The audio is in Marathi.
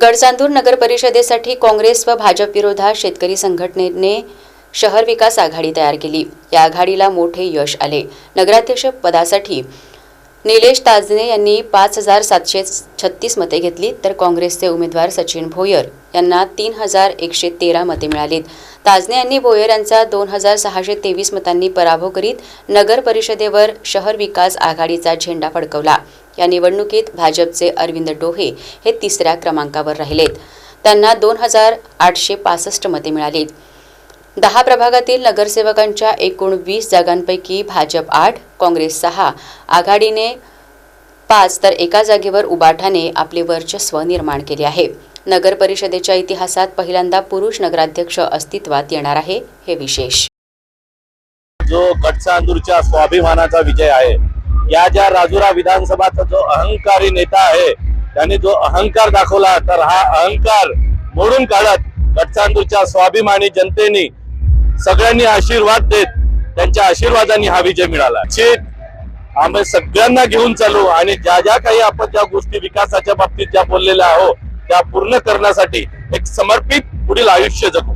गडचांदूर नगर परिषदेसाठी काँग्रेस व भाजप विरोधात शेतकरी संघटनेने शहर विकास आघाडी तयार केली. या आघाडीला मोठे यश आले. नगराध्यक्ष पदासाठी निलेश ताजने यांनी पाच हजार सातशे छत्तीस मते घेतली तर काँग्रेसचे उमेदवार सचिन भोयर यांना तीन हजार एकशे तेरा मते मिळालीत. ताजने यांनी भोयर यांचा दोन हजार सहाशे तेवीस मतांनी पराभव करीत नगर परिषदेवर शहर विकास आघाडीचा झेंडा फडकवला. या निवडणुकीत भाजपचे अरविंद डोहे हे तिसऱ्या क्रमांकावर राहिलेत. त्यांना दोन हजार आठशे पासष्ट मते मिळालीत. दहा प्रभागातील नगरसेवकांच्या एकूण वीस जागांपैकी भाजप आठ काँग्रेस सहा. आघाडीने पाच तर एका जागेवर उबाठाने आपले वर्चस्व निर्माण केले आहे. नगर परिषदेच्या इतिहासात पहिल्यांदा पुरुष नगराध्यक्ष अस्तित्वात येणार आहे हे विशेष. जो गटचांदूरच्या स्वाभिमानाचा विजय आहे या ज्या राजुरा विधानसभाचा जो अहंकारी नेता आहे त्याने जो अहंकार दाखवला तर हा अहंकार मोडून काढत गटचांदूरच्या स्वाभिमानी जनतेने सगळ्यांनी आशीर्वाद देत त्यांच्या आशीर्वादाने हा विजय मिळाला. आम्ही सगळ्यांना घेऊन चालू आणि ज्या ज्या काही आपण ज्या गोष्टी विकासाच्या बाबतीत ज्या बोललेल्या आहोत त्या पूर्ण करण्यासाठी एक समर्पित पुढील आयुष्य जगू.